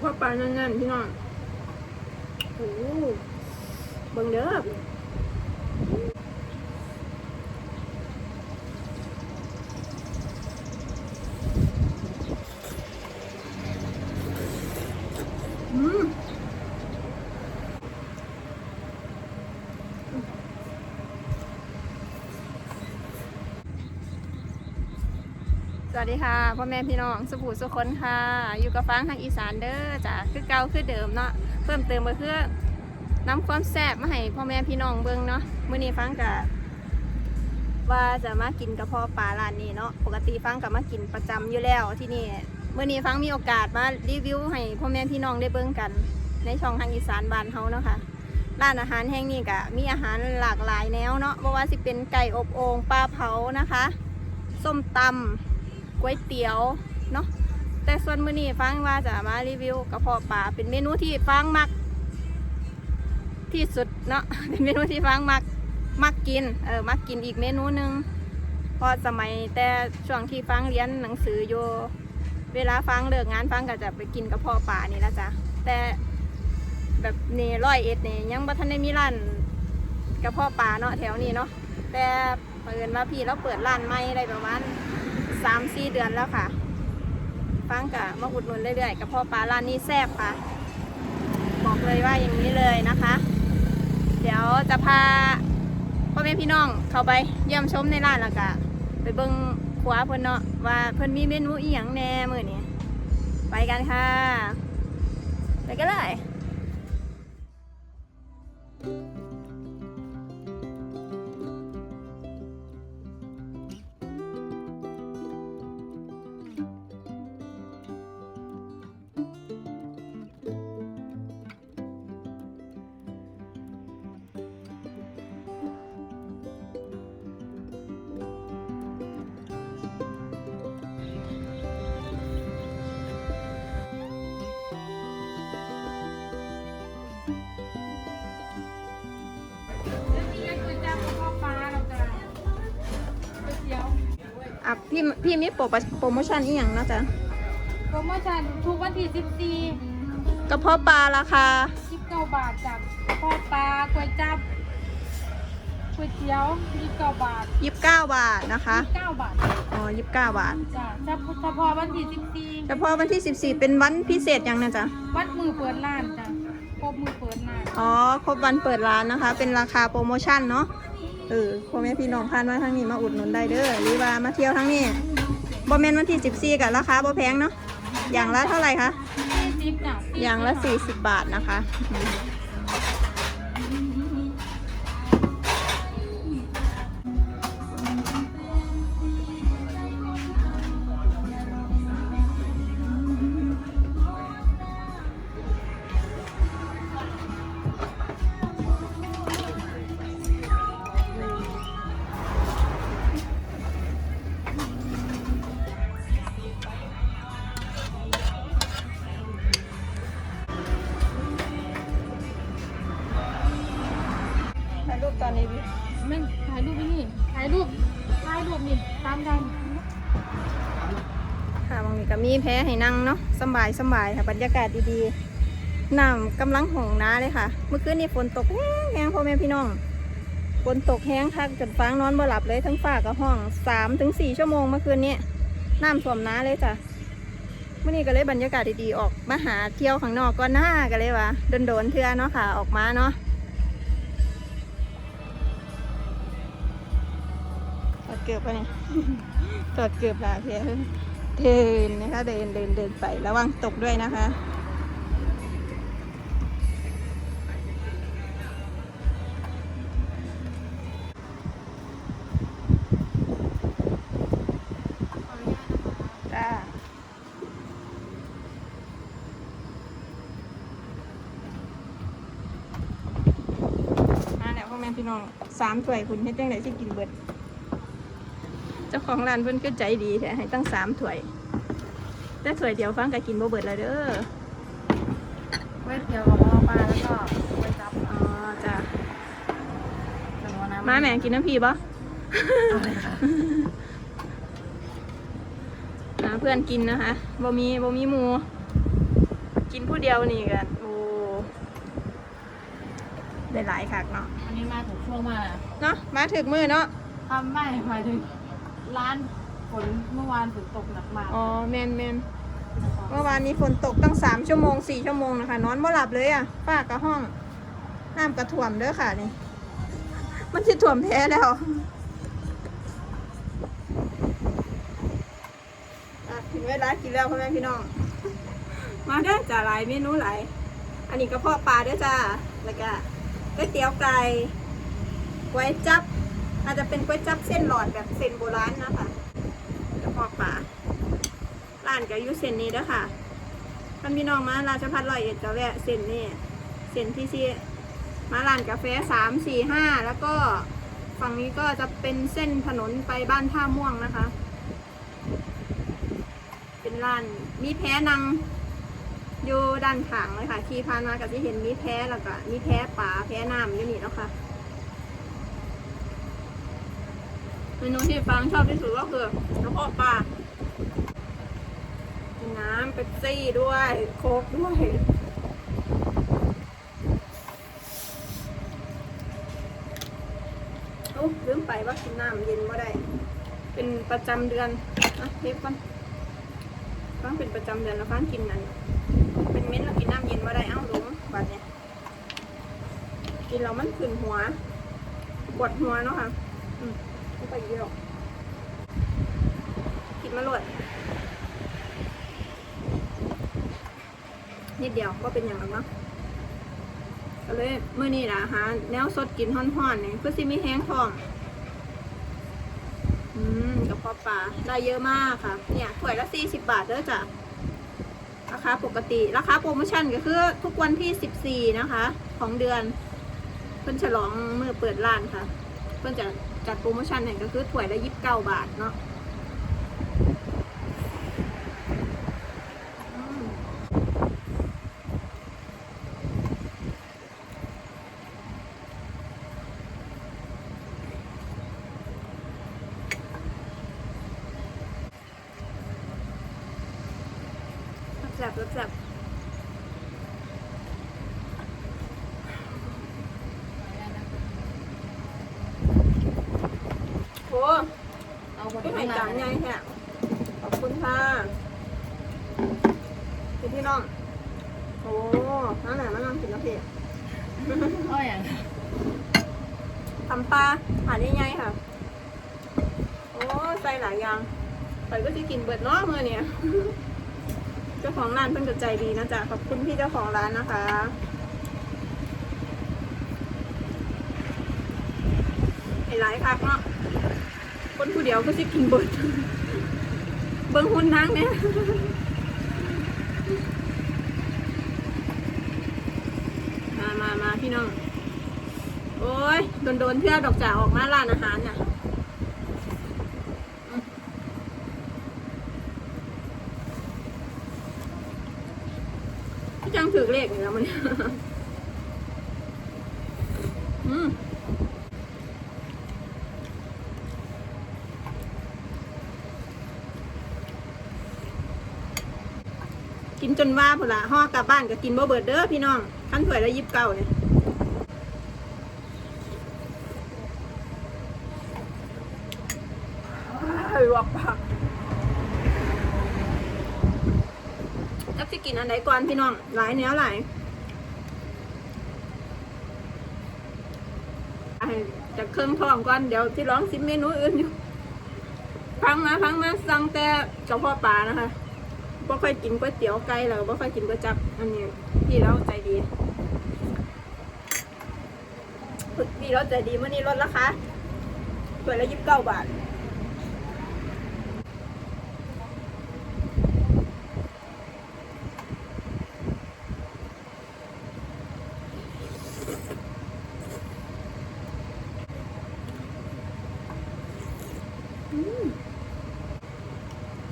เพาะปลาแน่นๆพี่น้องโอ้โหเบิ่งเด้อม ส วัสดีค่ะพ่อแม่พี่น้องสุภูสุคนค่ะ อยู่กับฟังทางอีสานเด้อจ้ะคือเก่าคือเดิมเนาะเพิ่มเติมมาคือน้ำความแซ่บมาให้พ่อแม่พี่น้องเบิ่งเนาะมื้อนี้ฟังกับว่าจะมากินกระเพาะปลาร้านนี้เนาะปกติฟังกับมากินประจำอยู่แล้วที่นี่มื้อนี้ฟังมีโอกาสมารีวิวให้พ่อแม่พี่น้องได้เบิ่งกัน ในช่องทางอีสานบ้านเฮาเนาะค่ะร้านอาหารแห่งนี้ก็มีอาหารหลากหลายแนวเนาะบ่ว่าสิเป็นไก่อบโอ่งปลาเผานะคะ ส้มตำ ก๋วยเตี๋ยวเนาะแต่ส่วนมื้อนี้ฟังว่าจะมารีวิวกระเพาะปลาเป็นเมนูที่ฟังมัก ที่สุดเนาะเป็นเมนูที่ฟังมักมักกินเออมักกินอีกเมนูหนึ่งเพอสมัยแต่ช่วงที่ฟังเรียนหนังสืออยู่เวลาฟังเลิกงานฟังก็จะไปกินกระเพาะปลานี่ละจ้ะแต่แบบนี่ร้อยเอ็ดนี่ยังบ่ทันได้มีร้านกระเพาะปลาเนาะแถวนี้เนาะแต่เปิดว่าพี่เราเปิดร้านใหม่ได้ประมาณ สามสี่เดือนแล้วค่ะ ฟังกะมาอุดหนุนเรื่อยๆกับพ่อปลาร้านนี้แซ่บค่ะ บอกเลยว่าอย่างนี้เลยนะคะ เดี๋ยวจะพาพ่อแม่พี่น้องเข้าไปเยี่ยมชมในร้านแล้วก็ไปเบิ้งครัวเพิ่นเนาะว่าเพิ่นมีเมนูอีหยังแน่มื้อนี้ไปกันค่ะ ไปกันเลย อะพี่พี่มีโปรโปรโมชั่นอีหยังเนาะจ๊ะโปรโมชั่นทุกวันที่ 14กระเพาะปลาราคา19บาทจากทอดปลาก๋วยจับก๋วยเตี๋ยว29บาท29 บาทนะคะ9บาทอ๋อ29 บาทจ้ะเฉพาะเฉพาะวันที่แต่พอวันที่ 14 เป็นวันพิเศษยังนะจ๊ะ14วัดมือเปิดร้านจ้ะครบมือเปิดร้านอ๋อครบวันเปิดร้านนะคะ เป็นราคาโปรโมชั่นเนาะ เออพ่อแม่พี่น้องผ่านมาทางนี้มาอุดหนุนได้เด้อหรือว่ามาเที่ยวทางนี้บอมเมนวันที่14กับราคาบอแพงเนาะอย่างละเท่าไหร่คะ40จ้ะอย่างละ40บาทนะคะ แพ้ให้นั่งเนาะสบายสบายค่ะ บรรยากาศดีๆน้ำกำลังหงน้าเลยค่ะ เมื่อคืนนี้ฝนตกแห้งแห้งพ่อแม่พี่น้องฝนตกแห้งคักจนฟางนอนบ่หลับเลยทั้งฝ้ากับห้องสามถึงสี่ชั่วโมงเมื่อคืนนี้น้ำท่วมน้าเลยจ้ะเมื่อนี้ก็เลยบรรยากาศดีๆออกมาหาเที่ยวข้างนอกก็น่ากันเลยว่ะโดนๆเทื่อเนาะค่ะ ออกมาเนาะถอดเกือบไปเนี่ยถอดเกือบละเพีย เดินนะคะเดินเดินเดินไประวังตกด้วยนะคะจ้ามาแล้วพ่อแม่พี่น้องสามถ้วยคุณเฮ็ดจังไดสิกินเบิด เจ้าของร้านเพิ่นก็ใจดีแท้ให้ตั้งสามถ้วย แต่ถ้วยเดียวฟังก็กินบ่เบิดแล้วเด้อก๋วยเตี๋ยวกับหม้อปลาแล้วก็ก๋วยจับอ๋อจ้าขนมน้ำมาแม่กินน้ำพีบ่เอาเลยค่ะหาเพื่อนกินนะคะบ่มีบ่มีหมู กินผู้เดียวนี่กันโอ้ได้หลายคักเนาะอันนี้มาถูกช่วงมากเนาะมาถึงมือเนาะทำไม่หมายถึง ร้านฝนเมื่อวานฝนตกหนักมากอ๋อแมนแมนเมื่อวานนี้ฝนตกตั้งสามชั่วโมงสี่ชั่วโมงนะคะ นอนบ่หลับเลยอะฝ้ากระห้องน้ำกระถ่วมเด้อค่ะนี่ มันจะถ่วมแท้แล้วถึงเวลากินแล้วพ่อแม่พี่น้อง มาได้อจ้าหลายเมนูหลายอันนี้กระเพาะปลาเด้อจ้าแล้วก็ก๋วยเตี๋ยวไก่ก๋วยจับ จะเป็นก๋วยจั๊บเส้นหลอดแบบเส้นโบราณนะคะกระเพาะปลาร้านก็อยู่เส้นนี้เด้อค่ะท่านพี่น้องมาราชพัฒร้อยเอ็ดจะแวะเส้นนี้เส้นที่ซีมาร้านกาแฟสามสี่ห้าแล้วก็ฝั่งนี้ก็จะเป็นเส้นถนนไปบ้านท่าม่วงนะคะ เป็นร้านมีแพ้นังอยู่ด้านข้างเลยค่ะขี่ผ่านมาก็จะเห็นมีแพ้แล้วก็มีแพ้ป่าแพ้น้ำอยู่นี่แล้วค่ะ เมนูที่ฟังชอบที่สุดก็คือกระเพาะปลาน้ำเป๊ปซี่ด้วย โค้กด้วย โอ้ลืมไปว่ากินน้ำเย็นไม่ได้ เป็นประจำเดือนอะเทปก่อนฟังเป็นประจำเดือนแล้วฟังกินนั่นเป็นเม็ดแล้วกินน้ำเย็นไม่ได้ เอ้าหลงบัดเนี่ย กินแล้วมันขึ้นหัว ปวดหัวเนาะค่ะ ไปเยอะกินมาโหลดนิดเดียวก็เป็นอย่างนั้นเนาะก็เลยเมื่อนี้นะหาแนวสดกินห่อนๆเนี่ยเพื่อสิมีแห้งท้องอืมกระเพาะปลาได้เยอะมากค่ะ เนี่ยถ้วยละสี่สิบบาทเด้อจ้ะราคาปกติ ราคาโปรโมชั่นก็คือ ทุกวันที่สิบสี่นะคะ ของเดือน เพิ่นฉลองเมื่อเปิดร้านค่ะ เพิ่นจะ จัดโปรโมชั่นเนี่ยก็คือถ้วยละยี่สิบเก้าบาทเนาะอืมแซ่บแซ่บ เอาคนพี่ที่ไห่ไม่จานใหญ่แค่ขอบคุณค่ะพี่พี่น้องโอ้นั่นแหละมันนั่งกินแล้วพี่อ้อยอย่างทำปลาหาดใหญ่ๆค่ะ โอ้ใส่หลายอย่างใส่ก็จะกินเบิดเนาะเมื่อเนี่ยเจ้าของร้านเพิ่งจะใจดีนะจ๊ะขอบคุณพี่เจ้าของร้านนะคะไอ้หลายคักเนาะ คนผู้เดียวก็จะกินเบิดเบิ้งหุ่นนางเนี่ยมามามาพี่น้อง โอ้ย โดนโดนเพื่อดอกจ่าออกมาร้านอาหารน่ะพี่จังถือเลขอยู่แล้วมันอืม จนว่าพุ่นละห่อกลับบ้านก็กินบ่เบิดเด้อพี่น้องขั้นถ้วยละยิบเก้าเนี่ยลวกปากจักจะกินอันไหนก่อนพี่น้อง หลายแนวหลายจะเครื่องทองก่อน เดี๋ยวที่ร้องซิมเมนูอื่นอยู่พังมาพังมาสั่งแต่กระเพาะปลานะคะ บ่ค่อยกินก๋วยเตี๋ยวไก่แล้วบ่ค่อยกินก๋วยจับอันนี้พี่เราใจดีพี่เราใจดีเมื่อนี้ลดราคาถ้วละยี่สิบเก้าบาท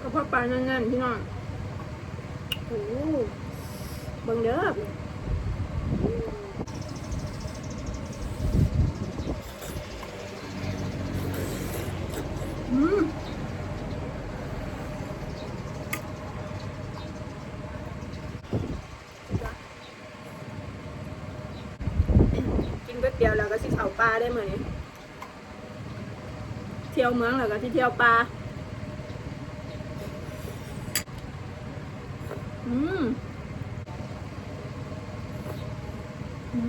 กระเพาะปลาแน่นๆพี่น้อง บังเด้ออืมกินก๋วยเตี๋ยวแล้วก็สิเผาปลาได้เหมือนเที่ยวเมืองแล้วก็ที่เที่ยวปลา อืม อื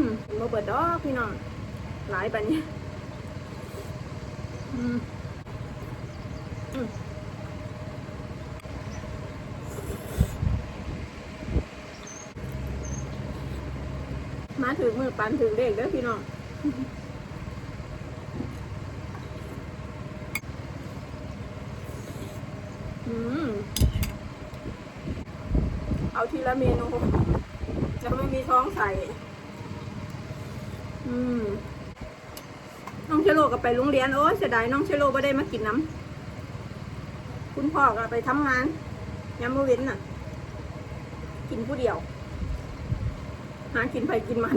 มมาเปิดดอกพี่น้อง หลายปันนี้อืม อืมมาถึงมือปันถึงเด็กเด้อพี่น้อง อืม เอาทีละเมนู จะไม่มีท้องใส่ อืม น้องเชโลก็ไปโรงเรียน โอ้ยเสียดายน้องเชโลไม่ได้มากินน้ำ คุณพ่อก็ไปทำงานยามมื้อเว้นน่ะ กินผู้เดียว หากินไปกินมัน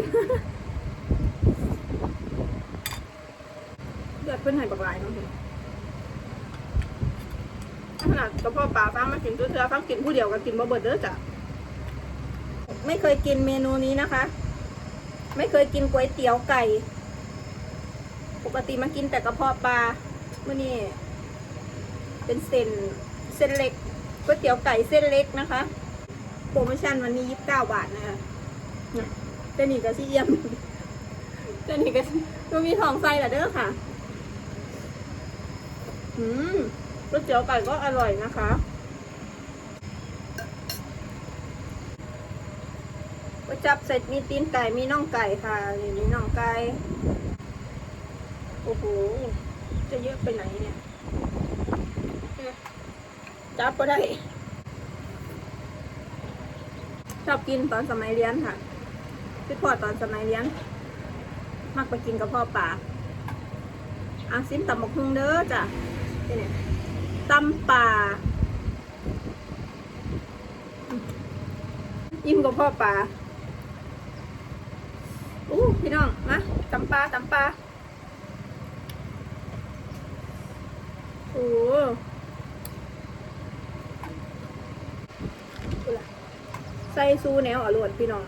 เลือดเพิ่อนให้บักลายน้องเพิ่นขนาดกระเพาะปลาฟังมากินตัวเธอฟังกินผู้เดียวก็กินบ่เบิดเด้อจ้ะ ไม่เคยกินเมนูนี้นะคะ ไม่เคยกินก๋วยเตี๋ยวไก่ ปกติมากินแต่กระเพาะปลาเมื่อนี้เป็นเส้นเส้นเล็กก๋วยเตี๋ยวไก่เส้นเล็กนะคะ โปรโมชั่นวันนี้ยี่สิบเก้าบาทนะคะเจนี่ก็ซี่เยี่ยมเจนี่ก็ก็มีทองไส้ละเด้อค่ะ อืมก๋วยเตี๋ยวไก่ก็อร่อยนะคะก๋ว ยจับเสร็จมีตีนไก่มีน่องไก่ค่ะนี่มีน่องไก่โอ้โหจะเยอะไปไหนเนี่ยจับก็ได้ชอบกินตอนสมัยเรียนค่ะพี่พ่อตอนสมัยเรียน มักไปกินกับพ่อป่าอาซิมตำบักฮุงเด้อจ้ะนี่เนี่ยตำป่ายิ้มกับพ่อป่า พี่น้องมาตำปลาตำปลาโอ้โหใส่ซูแนวอรวดพี่น้อง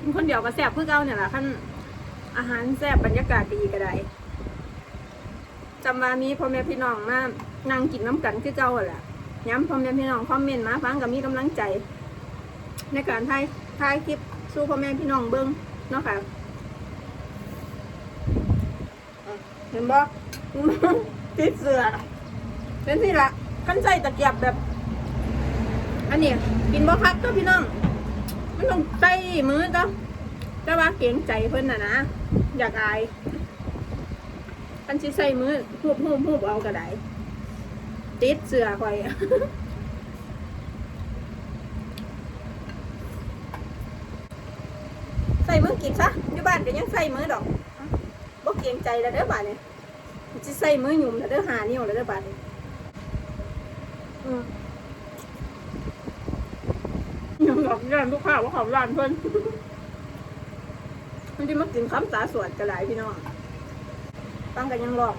กินคนเดียวก็แซ่บเพื่อเก่าเนี่ยแหละขั้นอาหารแซ่บบรรยากาศดีก็ได้จำว่ามีพ่อแม่พี่น้องมานั่งกินน้ำกันคือเก่าหั่นแหละย้ำพ่อแม่พี่น้องคอมเมนต์มาฟังกับมีกำลังใจ ในการถ่ายถ่ายคลิปสู้พ่อแม่พี่น้องเบิ้งเนาะค่ะอะเห็นบ่ติดเสือเป็นที่ละขั้นใส่ตะเกียบแบบ อันนี้กินบ่คักก็พี่น้อง มันต้องใส่มือจ้ะแต่ว่าเกรงใจเพิ่นน่ะนะอยากอายคันสิใส่มือหูบหูบหูบเอาก็ได้ติดเสือคอยใส่มือกินซะอยู่บ้านก็ยังใส่มือดอกบ่เกรงใจแล้วเด้อบาดนี้สิใส่มือหยุ่มแล้วเด้อหานิ้วแล้วเด้อบาดนี้อืมล อกย่านลูกค้าว่าเขาร้านเพิ่นมันจะมากินคำสาสวดกันหลายพี่น้องตั้งกันยังหลอง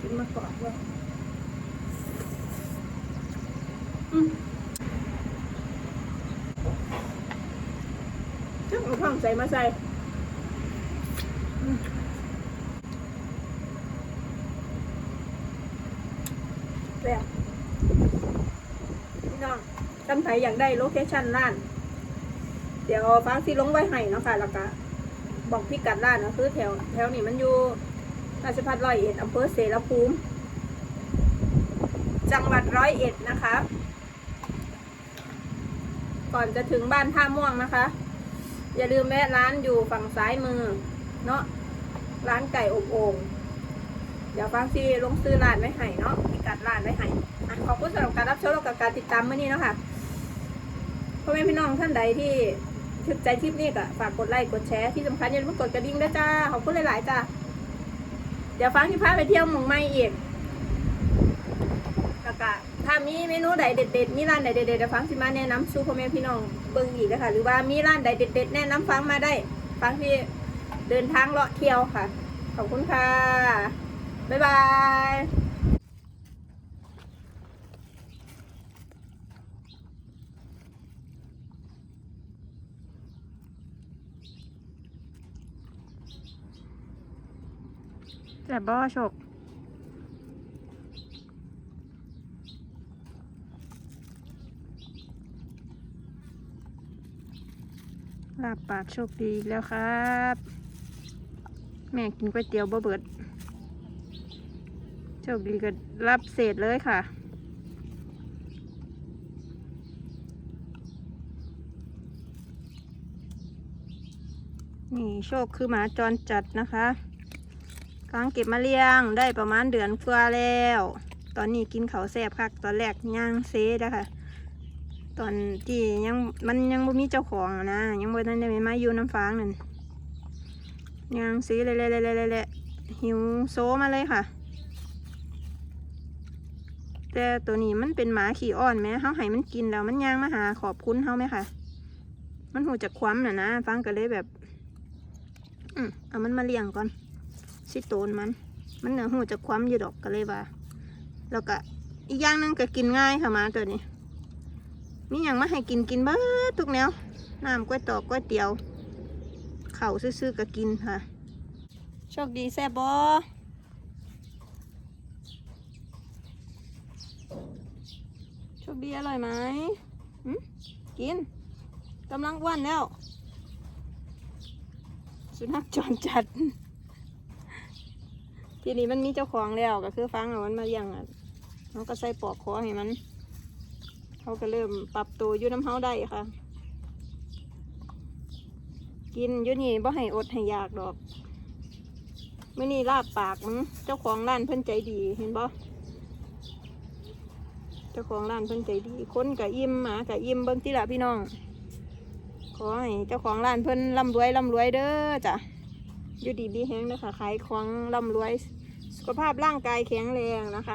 กินมาก่อนว่าอืม จักเอาข้างใส่มาใส่อืมแล้วพี่น้องจำไผอยากได้โลเคชั่นร้าน เดี๋ยวฟ้าที่ลงไว้ให้เนาะค่ะแล้วก็บอกพิกัดร้านก็คือแถวแถวนี้มันอยู่ราชพัฒร้อยเอ็ดอำเภอเสรภูมิ จังหวัดร้อยเอ็ดนะคะ ก่อนจะถึงบ้านท่าม่วงนะคะ อย่าลืมแวะร้านอยู่ฝั่งซ้ายมือ เนาะร้านไก่อบโอ่งเดี๋ยวฟังซีลงซื้อร้านไว้ให้เนาะพิกัดร้านไว้ให้อ่ขอบคุณสำหรับการรับชมและกับการติดตามเมื่อนี้เนาะค่ะพ่อแม่พี่น้องท่านใดที่ถึกใจคลิปนี้ก็ฝากกดไลค์กดแชร์ที่สำคัญอย่าลืมกดกระดิ่งด้วยจ้าขอบคุณหลาย ๆ จ้าเดี๋ยวฟังที่พาไปเที่ยวหมองไม่อีกแล้วก็ ถ้ามีเมนูใดเด็ดๆ มีร้านใดเด็ดๆเดี๋ยวฟังสิมาแนะนำสู่พ่อแม่พี่น้องเบิ่งอีกนะคะหรือว่ามีร้านใดเด็ดๆ แนะนำฟังมาได้ ฟังที่เดินทางเลาะเที่ยวค่ะ ขอบคุณค่ะ บ๊ายบายแต่บ่โชคาบปากโชคดีอีกแล้วครับ แม่กินก๋วยเตี๋ยวบ่เบิด โชคดีก็รับเศษเลยค่ะ นี่โชคคือหมาจรจัดนะคะกลังเก็บมาเลี้ยงได้ประมาณเดือนกว่าแล้ว ตอนนี้กินเขาวแสบคักตอนแรกย่างเซนะคะ ตอนที่ยังมันยังบ่มีเจ้าของนะยังบ่ทันได้มาอยู่น้ำฟางนั่นยังสีเละๆๆๆๆหิวโซมาเลยค่ะ แต่ตัวนี้มันเป็นหมาขี้อ้อนไหมเฮาให้มันกินแล้วมันย่างมาหาขอบคุณเฮาไหมค่ะ มันหูจักความน่ะนะฟังก็เลยแบบอืมเอามันมาเลี้ยงก่อนสิโตนมัน มันเนื้อหูจักความอยู่ดอกก็เลยว่า แล้วก็อีกอย่างนึงก็กินง่ายค่ะหมาตัวนี้ มีอย่างมาให้กินกินเบิดทุกแนวน้ำก๋วยตอกก๋วยเตี๋ยว เข่าซื่อๆก็กินค่ะ โชคดีแซ่บบอโชคดีอร่อยไหมกินกำลังอ้วนแล้ว สุนัขจรจัด ทีนี้มันมีเจ้าของแล้วก็คือฟังเอามันมาเลี้ยงอะเขาก็ใส่ปลอกคอให้มัน เขาก็เริ่มปรับตัวอยู่น้ำเฮาได้ค่ะ กินอยู่นี่บ่ให้อดให้อยากดอกมื่อนี้ลาบปากมึงเจ้าของร้านเพิ่นใจดีเห็นบ่เจ้าของร้านเพิ่นใจดีคนกะอิ่มหมากะอิ่มเบิ่งติละพี่น้อง ขอให้เจ้าของร้านเพิ่นร่ำรวยร่ำรวยเด้อจ้ะอยู่ดีดีแฮงเด้อค่ะขายของร่ำรวย สุขภาพร่างกายแข็งแรงนะคะ